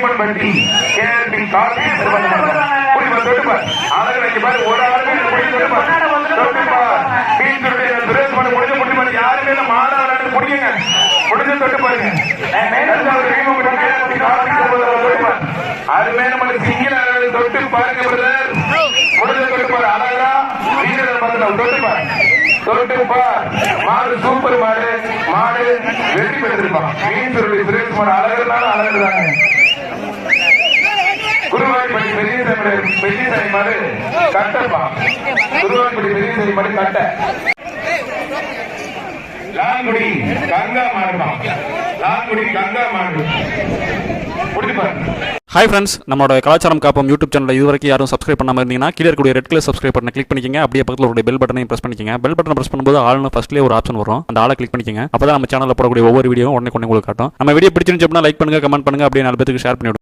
பீமன் பட்டி கேபி கார்த்தி புடி அழகு வைக்க பாரு ஒரு ஆளுமே தொட்டு பண்ண முடிஞ்ச முடி யாருமே இல்ல விளையாட்டு முடியுங்க முடிஞ்சு தொட்டு பாருங்க. ரெண்டாவது பீமன் தொட்டு சிங்கிள் தொட்டு பாருங்க பிரதர் முடிஞ்ச தொட்டு பாரு அழகா வீரர் பார்த்து தொட்டு மாடு சூப்பர் மாடு. மாடு வெற்றி பெற்றிருப்பான். மீன் சுருளி சுரேஷ்குமார் அழகுனால அழகுதாங்க குருவாய்ப்பட்டி பெரிய சாமி பெரிய சாமி மாடு கட்டப்பா. குருவாய்ப்பட்டி பெரிய சாமி மாடு கட்ட. லால்குடி கங்கா மாடுமா? லால்குடி கங்கா மாடு. ஹாய் ஃப்ரெண்ட்ஸ் நம்மளோட கலாச்சாரம் காப்போம் யூடியூப் சேனல் இது வரைக்கும் யாரும் சப்ஸ்கிரைப் பண்ணாமல் இருந்தீங்கன்னா கீழே இருக்கக்கூடிய ரெட் கலர் சப்ஸ்கிரைப் பண்ண கிளிக் பண்ணிக்கங்க. அப்படியே பக்கத்தில் ஒரு பெல் பட்டனையும் பிரஸ் பண்ணிக்கங்க. பெல் பட்டனை பிரஸ் பண்ணும்போது ஆள்னு ஃபர்ஸ்ட்லேயே ஒரு ஆப்ஷன் வரும். அந்த ஆளை கிளிக் பண்ணிக்கங்க. அப்போ தான் நம்ம சேனலில் போடக்கூடிய ஒவ்வொரு வீடியோ உடனே கொண்டு உங்களுக்கு காட்டும். நம்ம வீடியோ பிடிச்சிருந்துச்சு அப்படின்னா லைக் பண்ணுங்க கமெண்ட் பண்ணுங்க. அப்படியே நாலு பேருக்கு ஷேர் பண்ணி